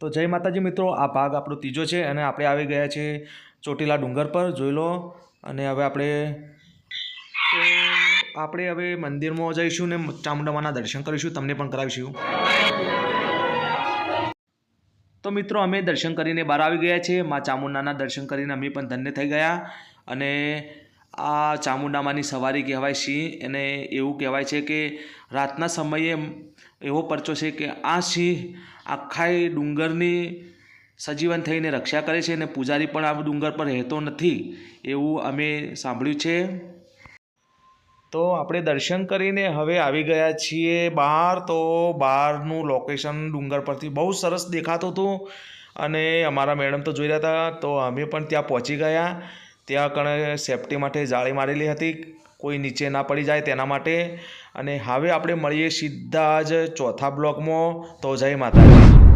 તો જય માતાજી મિત્રો, આ ભાગ આપણો ત્રીજો છે અને આપણે આવી ગયા છે ચોટીલા ડુંગર પર, જોઈ લો. અને હવે આપણે આપણે હવે મંદિરમાં જઈશું ને ચામુંડામાના દર્શન કરીશું, તમને પણ કરાવીશું. તો મિત્રો, અમે દર્શન કરીને બહાર આવી ગયા છીએ મા ચામુંડાના દર્શન કરીને અમે પણ ધન્ય થઈ ગયા અને આ ચામુંડામાની સવારી કહેવાય સિંહ. અને એવું કહેવાય છે કે રાતના સમયે એવો પરચો છે કે આ સિંહ આખાય ડુંગરની સજીવન થઈને રક્ષા કરે છે અને પૂજારી પણ આ ડુંગર પર રહેતો નથી એવું અમે સાંભળ્યું છે. તો આપણે દર્શન કરીને હવે આવી ગયા છીએ બહાર. તો બહારનું લોકેશન ડુંગર પરથી બહુ સરસ દેખાતું હતું અને અમારા મેડમ તો જોઈ રહ્યા હતા. તો અમે પણ ત્યાં પહોંચી ગયા. ત્યાં કણે સેફટી માટે જાળી મારેલી હતી. કોઈ નીચે ના પડી જાય તેના માટે. અને હવે આપણે મળીએ સીધા જ ચોથા બ્લોકમાં. તો જય માતાજી.